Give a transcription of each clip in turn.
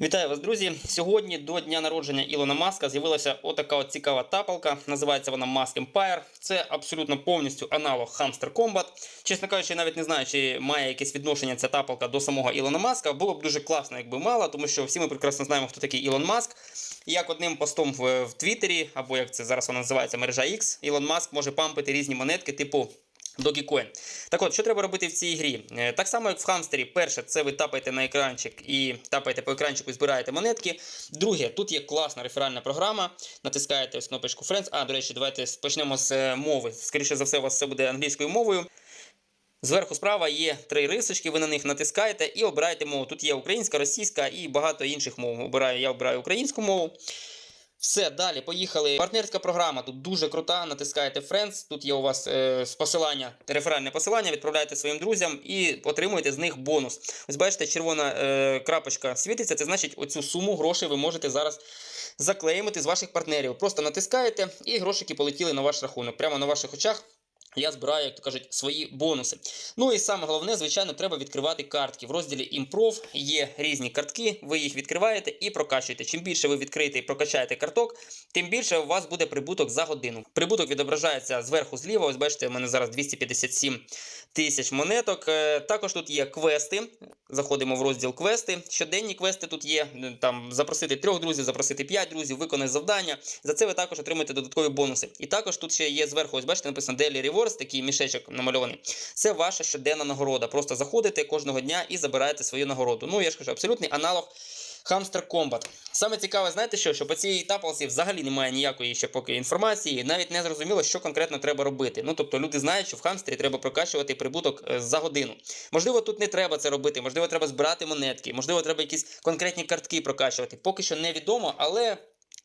Вітаю вас, друзі! Сьогодні до дня народження Ілона Маска з'явилася отака от цікава тапалка. Називається вона Mask Empire. Це абсолютно повністю аналог Hamster Combat. Чесно кажучи, я навіть не знаю, чи має якесь відношення ця тапалка до самого Ілона Маска. Було б дуже класно, якби мала, тому що всі ми прекрасно знаємо, хто такий Ілон Маск. Як одним постом в, в Твіттері, або як це зараз вона називається мережа X, Ілон Маск може пампити різні монетки, типу. Dogecoin. Так от, що треба робити в цій грі? Е, Так само, як в хамстері, перше, це ви тапаєте на екранчик і тапаєте по екранчику і збираєте монетки. Друге, тут є класна реферальна програма. Натискаєте ось кнопочку Friends. А, до речі, давайте почнемо з е, мови. Скоріше за все, у вас все буде англійською мовою. Зверху справа є три рисочки, ви на них натискаєте і обираєте мову. Тут є українська, російська і багато інших мов. Я обираю українську мову. Все, далі, поїхали. Партнерська програма тут дуже крута. Натискаєте Friends. Тут є у вас е, посилання, реферальне посилання, відправляєте своїм друзям і отримуєте з них бонус. Ось бачите, червона е, крапочка світиться. Це значить, оцю суму грошей ви можете зараз заклеїмити з ваших партнерів. Просто натискаєте, і грошики полетіли на ваш рахунок. Прямо на ваших очах. Я збираю, як то кажуть, свої бонуси. Ну і саме головне, звичайно, треба відкривати картки. В розділі Імпров є різні картки, ви їх відкриваєте і прокачуєте. Чим більше ви відкриєте і прокачаєте карток, тим більше у вас буде прибуток за годину. Прибуток відображається зверху зліва. Ось бачите, у мене зараз 257 тисяч монеток. Е, Також тут є квести. Заходимо в розділ квести. Щоденні квести тут є. Там запросити трьох друзів, запросити п'ять друзів, виконати завдання. За це ви також отримаєте додаткові бонуси. І також тут ще є зверху, ось бачите, написано Daily Rewards, такий мішечок намальований. Це ваша щоденна нагорода. Просто заходите кожного дня і забираєте свою нагороду. Ну, я ж кажу, абсолютний аналог. Hamster Combat. Саме цікаве, знаєте що? Що по цій тапалці взагалі немає ніякої ще поки інформації, навіть не зрозуміло, що конкретно треба робити. Ну тобто люди знають, що в хамстері треба прокачувати прибуток е, за годину. Можливо, тут не треба це робити, можливо, треба збирати монетки, можливо, треба якісь конкретні картки прокачувати. Поки що невідомо, але.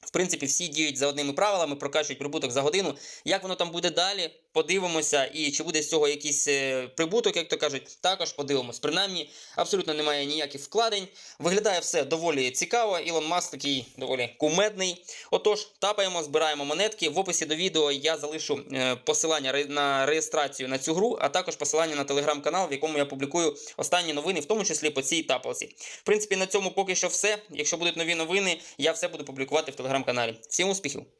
В принципі, всі діють за одними правилами, прокачують прибуток за годину. Як воно там буде далі, подивимося, і чи буде з цього якийсь е, прибуток, як то кажуть, також подивимось. Принаймні, абсолютно немає ніяких вкладень. Виглядає все доволі цікаво. Ілон Маск такий доволі кумедний. Отож, тапаємо, збираємо монетки. В описі до відео я залишу е, посилання на реєстрацію на цю гру, а також посилання на телеграм-канал, в якому я публікую останні новини, в тому числі по цій тапалці. В принципі, на цьому поки що все. Якщо будуть нові новини, я все буду публікувати в телеграм-каналі. Всім успіхів!